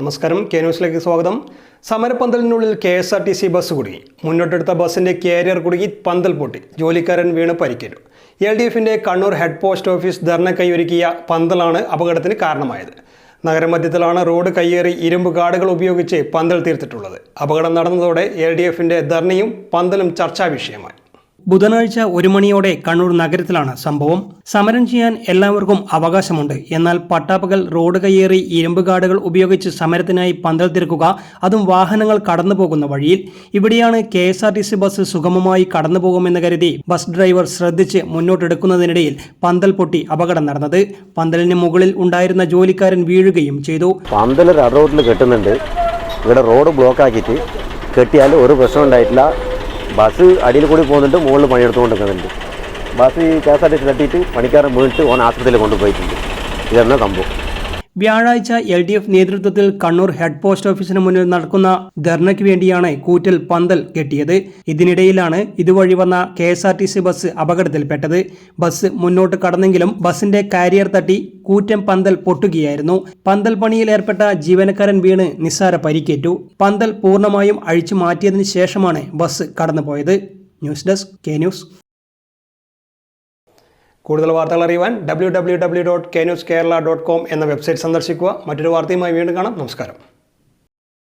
നമസ്കാരം കെ ന്യൂസിലേക്ക് സ്വാഗതം. സമരപ്പന്തലിനുള്ളിൽ K S R T C bus കുടുങ്ങി. മുന്നോട്ടെടുത്ത ബസിന്റെ കാരിയർ കുടുങ്ങി പന്തൽ പൊട്ടി. ജോലിക്കാരൻ വീണ് പരിക്കേറ്റു. എൽ ഡി എഫിന്റെ Kannur head post office dharna കൈയൊരുക്കിയ പന്തലാണ് അപകടത്തിന് കാരണമായത്. നഗരമധ്യത്തിലാണ് റോഡ് കയ്യേറി ഇരുമ്പ് കാടുകൾ ഉപയോഗിച്ച് പന്തൽ തീർത്തിട്ടുള്ളത്. അപകടം നടന്നതോടെ എൽ ഡി എഫിന്റെ ധർണയും പന്തലും ചർച്ചാ വിഷയമായി ബുധനാഴ്ച ഒരു മണിയോടെ കണ്ണൂർ നഗരത്തിലാണ് സംഭവം. സമരം ചെയ്യാൻ എല്ലാവർക്കും അവകാശമുണ്ട്. എന്നാൽ പട്ടാപ്പകൽ റോഡ് കയ്യേറി ഇരുമ്പുകാടുകൾ ഉപയോഗിച്ച് സമരത്തിനായി പന്തൽ തിരക്കുക അതും വാഹനങ്ങൾ കടന്നു പോകുന്ന വഴിയിൽ. ഇവിടെയാണ് K S R T C bus സുഗമമായി കടന്നു പോകുമെന്ന് കരുതി ബസ് ഡ്രൈവർ ശ്രദ്ധിച്ച് മുന്നോട്ടെടുക്കുന്നതിനിടയിൽ പന്തൽ പൊട്ടി അപകടം നടന്നത്. പന്തലിന് മുകളിൽ ഉണ്ടായിരുന്ന ജോലിക്കാരൻ വീഴുകയും ചെയ്തു. പന്തൽ റോഡിൽ കെട്ടുന്നുണ്ട്. ഇവിടെ റോഡ് ബ്ലോക്ക് ആക്കിയിട്ട് കെട്ടിയാൽ ഒരു പ്രശ്നം ഉണ്ടായിട്ടില്ല. ബസ് അടിയിൽ കൂടി പോകുന്നുണ്ട് മുകളിൽ പണിയെടുത്തുകൊണ്ട് നിൽക്കുന്നുണ്ട് ബസ് ഈ K S R T C തട്ടിയിട്ട് പണിക്കാരൻ വീണിട്ട് ഓൻ ആശുപത്രിയിൽ കൊണ്ടുപോയിട്ടുണ്ട്. ഇതാണ് സംഭവം? വ്യാഴാഴ്ച എൽ ഡി എഫ് നേതൃത്വത്തിൽ കണ്ണൂർ ഹെഡ് പോസ്റ്റ് ഓഫീസിന് മുന്നിൽ നടക്കുന്ന ധർണയ്ക്ക് വേണ്ടിയാണ് കൂറ്റൽ പന്തൽ കെട്ടിയത്. ഇതിനിടയിലാണ് ഇതുവഴി വന്ന K S R T C bus അപകടത്തിൽപ്പെട്ടത്. ബസ് മുന്നോട്ട് കടന്നെങ്കിലും ബസിന്റെ കാരിയർ തട്ടി കൂറ്റൻ പന്തൽ പൊട്ടുകയായിരുന്നു. പന്തൽ പണിയിൽ ഏർപ്പെട്ട ജീവനക്കാരൻ വീണ് നിസ്സാര പരിക്കേറ്റു. പന്തൽ പൂർണമായും അഴിച്ചു മാറ്റിയതിനു ശേഷമാണ് ബസ് കടന്നുപോയത്. News desk K news. കൂടുതൽ വാർത്തകൾ അറിയുവാൻ W W W dot K news Kerala dot com എന്ന വെബ്സൈറ്റ് സന്ദർശിക്കുക. മറ്റൊരു വാർത്തയുമായി വീണ്ടും കാണാം. നമസ്കാരം.